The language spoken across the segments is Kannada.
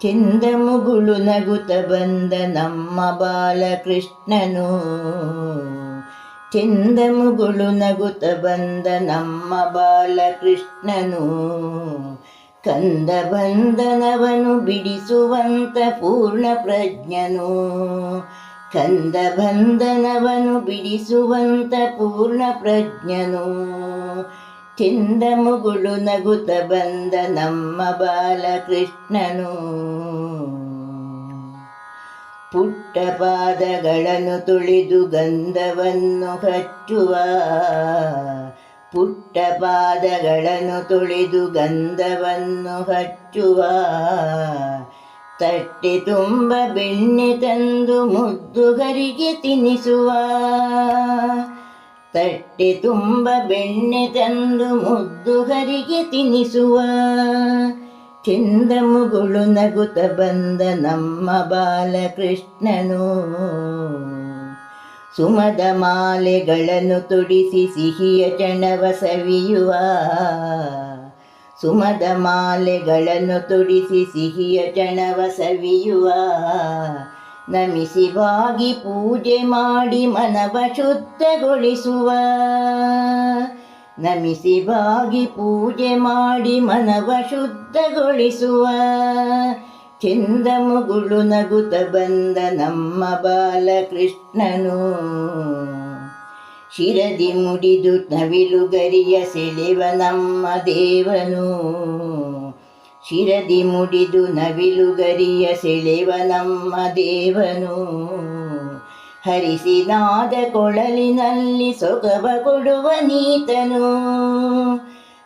ಚೆಂದ ಮುಗುಳು ನಗುತ ಬಂದ ನಮ್ಮ ಬಾಲಕೃಷ್ಣನು. ಚೆಂದ ಮುಗುಳು ನಗುತ ಬಂದ ನಮ್ಮ ಬಾಲಕೃಷ್ಣನು. ಕಂದ ಬಂಧನವನು ಬಿಡಿಸುವಂತ ಪೂರ್ಣ ಪ್ರಜ್ಞನು. ಕಂದ ಬಂಧನವನು ಬಿಡಿಸುವಂತ ಪೂರ್ಣ ಪ್ರಜ್ಞನು. ಚೆಂದ ಮುಗುಳು ನಗುತ ಬಂದ ನಮ್ಮ ಬಾಲಕೃಷ್ಣನು. ಪುಟ್ಟ ಪಾದಗಳನ್ನು ತುಳಿದು ಗಂಧವನ್ನು ಹಚ್ಚುವ. ಪುಟ್ಟ ಪಾದಗಳನ್ನು ತುಳಿದು ಗಂಧವನ್ನು ಹಚ್ಚುವ. ತಟ್ಟೆ ತುಂಬ ಬೆಣ್ಣೆ ತಂದು ಮುದ್ದುಗರಿಗೆ ತಿನ್ನಿಸುವ ತಟ್ಟೆ ತುಂಬ ಬೆಣ್ಣೆ ತಂದು ಮುದ್ದುಗರಿಗೆ ತಿನಿಸುವ. ಚೆಂದ ಮುಗುಳು ನಗುತ ಬಂದ ನಮ್ಮ ಬಾಲಕೃಷ್ಣನು. ಸುಮದ ಮಾಲೆಗಳನ್ನು ತುಡಿಸಿ ಸಿಹಿಯ ಚಣವ ಸವಿಯುವ. ಸುಮದ ಮಾಲೆಗಳನ್ನು ತುಡಿಸಿ ಸಿಹಿಯ ಚಣವ ಸವಿಯುವ. ನಮಿಸಿ ಬಾಗಿ ಪೂಜೆ ಮಾಡಿ ಮನವ ಶುದ್ಧಗೊಳಿಸುವ. ನಮಿಸಿ ಬಾಗಿ ಪೂಜೆ ಮಾಡಿ ಮನವ ಶುದ್ಧಗೊಳಿಸುವ. ಚೆಂದ ಮುಗುಳು ನಗುತ ಬಂದ ನಮ್ಮ ಬಾಲಕೃಷ್ಣನು. ಶಿರದಿ ಮುಡಿದು ನವಿಲುಗರಿಯ ಸೆಳೆವ ನಮ್ಮ ದೇವನು. ಶಿರದಿ ಮುಡಿದು ನವಿಲುಗರಿಯ ಸೆಳೆವ ನಮ್ಮ ದೇವನು. ಹರಿಸಿನಾದ ಕೊಳಲಿನಲ್ಲಿ ಸೊಗವ ಕೊಡುವ ನೀತನು.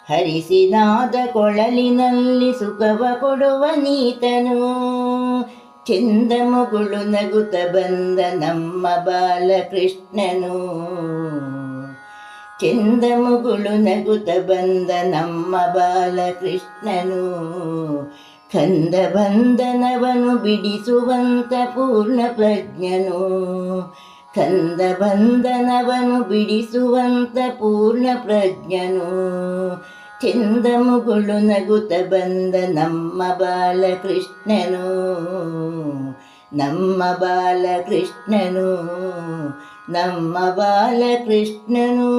ಹರಿಸಿನಾದ ಕೊಳಲಿನಲ್ಲಿ ಸುಖವ ಕೊಡುವ ನೀತನು. ಚೆಂದ ಮುಗುಳು ನಗುತ್ತ ಬಂದ ನಮ್ಮ ಬಾಲಕೃಷ್ಣನು. ಚೆಂದ ಮುಗುಳು ನಗುತ ಬಂದ ನಮ್ಮ ಬಾಲಕೃಷ್ಣನು. ಕಂದ ಬಂಧನವನು ಬಿಡಿಸುವಂತ ಪೂರ್ಣ ಪ್ರಜ್ಞನು. ಕಂದ ಬಂಧನವನು ಬಿಡಿಸುವಂತ ಪೂರ್ಣ ಪ್ರಜ್ಞನು. ಚೆಂದ ಮುಗುಳು ನಗುತ ಬಂದ ನಮ್ಮ ಬಾಲಕೃಷ್ಣನು. ನಮ್ಮ ಬಾಲಕೃಷ್ಣನು ನಮ್ಮ ಬಾಲಕೃಷ್ಣನು